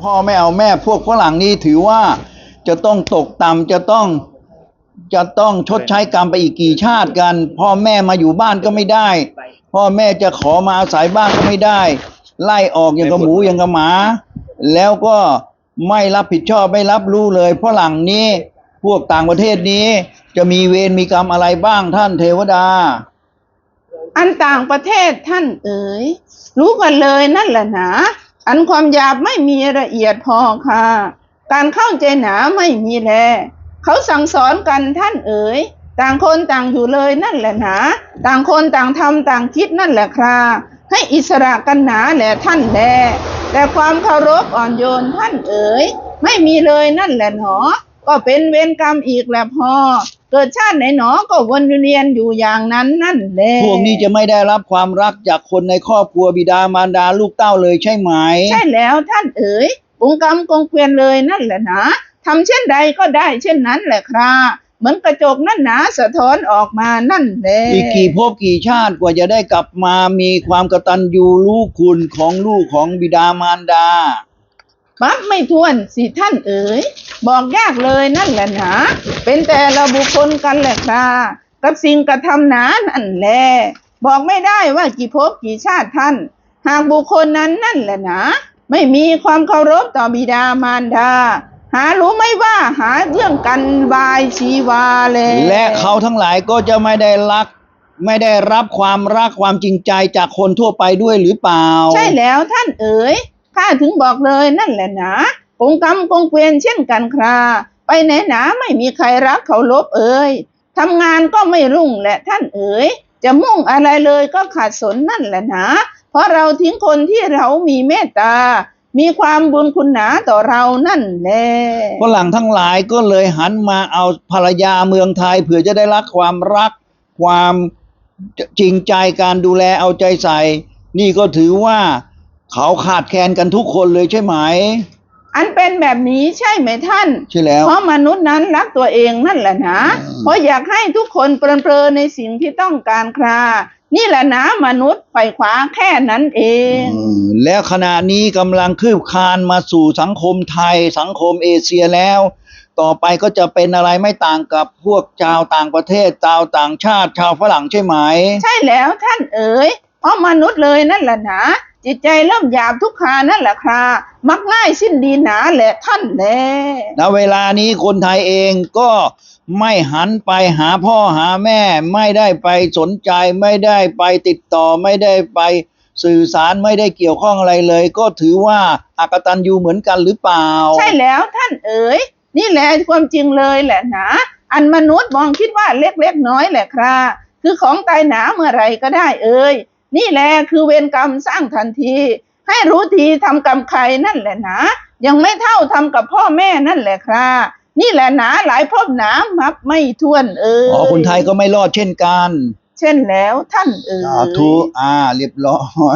พ่อไม่เอาแม่พวกฝรั่งนี่ถือว่าจะต้องตกต่ำจะต้องจะต้องชดใช้กรรมไปอีกกี่ชาติกัน พ่อแม่มาอยู่บ้านก็ไม่ได้ พ่อแม่จะขอมาอาศัยบ้านก็ไม่ได้ ไล่ออกอย่างกับหมูอย่างกับหมา แล้วก็ไม่รับผิดชอบไม่รับรู้เลยฝรั่งนี้พวกต่างประเทศนี้ จะมีเวรมีกรรมอะไรบ้างท่านเทวดา อันต่างประเทศท่านเอ๋ยรู้กันเลยนั่นแหละนา อันความหยาบไม่มีละเอียดพอค่ะ การเข้าใจหนาไม่มีแล เขาสั่งสอนกันท่านเอ๋ย ต่างคนต่างอยู่เลยนั่นแหละหนา ต่างคนต่างทำต่างคิดนั่นแหละคราให้อิสระกันหนาแหละท่านแล แต่ความเคารพอ่อนโยนท่านเอ๋ย ไม่มีเลยนั่นแหละหนอ ก็เป็นเวรกรรมอีกแหละพอ เกิดชาติไหนหนอก็วนเวียนอยู่อย่างนั้นนั่นแหละพวกนี้จะไม่ได้รับความรักจากคนในครอบครัวบิดามารดาลูกเต้าเลยใช่ไหม ใช่แล้วท่านเอ๋ยปุงกรรมกงเกวียนเลยนั่นแหละนะทำเช่นใดก็ได้เช่นนั้นแหละคราเหมือนกระจกนั่นหนาสะท้อนออกมานั่นแหละอีกกี่ภพกี่ชาติกว่าจะได้กลับมามีความกตัญญูรู้คุณของลูกของบิดามารดา ปั๊บไม่ทวนสิท่านเอ๋ย บอกยากเลยนั่นแหละนะเป็นแต่ละบุคคลกันแหละครากับสิ่งกระทำหนานั่นแหละบอกไม่ได้ว่ากี่ภพกี่ชาติท่าน หากบุคคลนั้นนั่นแหละนะไม่มีความเคารพต่อบิดามารดาหารู้ไหม่ว่าหาเรื่องกันบายชีวาเลยและเขาทั้งหลายก็จะไม่ได้รัก ไม่ได้รับความรักความจริงใจจากคนทั่วไปด้วยหรือเปล่า ใช่แล้วท่านเอ๋ย ข้าถึงบอกเลยนั่นแหละนะกงกรรมกงเกวียนเช่นกันครา ไปไหนหนาไม่มีใครรักเขาลบเอ๋ยทำงานก็ไม่รุ่งแหละท่านเอ๋ยจะมุ่งอะไรเลยก็ขาดสนนั่นแหละนะ เพราะเราทิ้งคนที่เรามีเมตตา มีความบุญคุณหนาต่อเรานั่นแหละฝรั่งทั้งหลายก็เลยหันมาเอาภรรยาเมืองไทยเผื่อจะได้รับความรัก ความจริงใจการดูแลเอาใจใส่ นี่ก็ถือว่า เขาขาดแคลนกันทุกคนเลยใช่ไหม อันเป็นแบบนี้ใช่ไหมท่าน ใช่แล้ว เพราะมนุษย์นั้นรักตัวเองนั่นแหละนะ อืม เพราะอยากให้ทุกคนเปรนเปรอในสิ่งที่ต้องการครา นี่แหละนะมนุษย์ไขว่คว้าแค่นั้นเอง อืมแล้วขณะนี้กำลังคืบคลานมาสู่สังคมไทย สังคมเอเชียแล้ว ต่อไปก็จะเป็นอะไรไม่ต่างกับพวกชาวต่างประเทศชาวต่างชาติชาวฝรั่งใช่ไหม ใช่แล้วท่านเอ๋ยเพราะมนุษย์เลยนั่นแหละนะ จิตใจเริ่มหยาบทุกขานั่นแหละครามักง่ายสิ้นดีหนาแหละท่านแลณเวลานี้คนไทยเองก็ไม่หันไปหาพ่อหาแม่ ไม่ได้ไปสนใจ ไม่ได้ไปติดต่อไม่ได้ไปสื่อสารไม่ได้เกี่ยวข้องอะไรเลย ก็ถือว่าอากตันยูเหมือนกันหรือเปล่า ใช่แล้วท่านเอ๋ย นี่แหละความจริงเลยแหละนะอันมนุษย์มองคิดว่าเล็กๆน้อยแหละคราคือของตายหนาเมื่อไหรก็ได้เอ่ย นี่แหละคือเวรกรรมสร้างทันที ให้รู้ทีทำกรรมใครนั่นแหละนะ ยังไม่เท่าทำกับพ่อแม่นั่นแหละครานี่แหละหนาหลายภพหนามับไม่ท้วนเอ่ยอ๋อคนไทยก็ไม่รอดเช่นกัน เช่นแล้วท่านเอ๋ยสาธุอ่า เรียบร้อย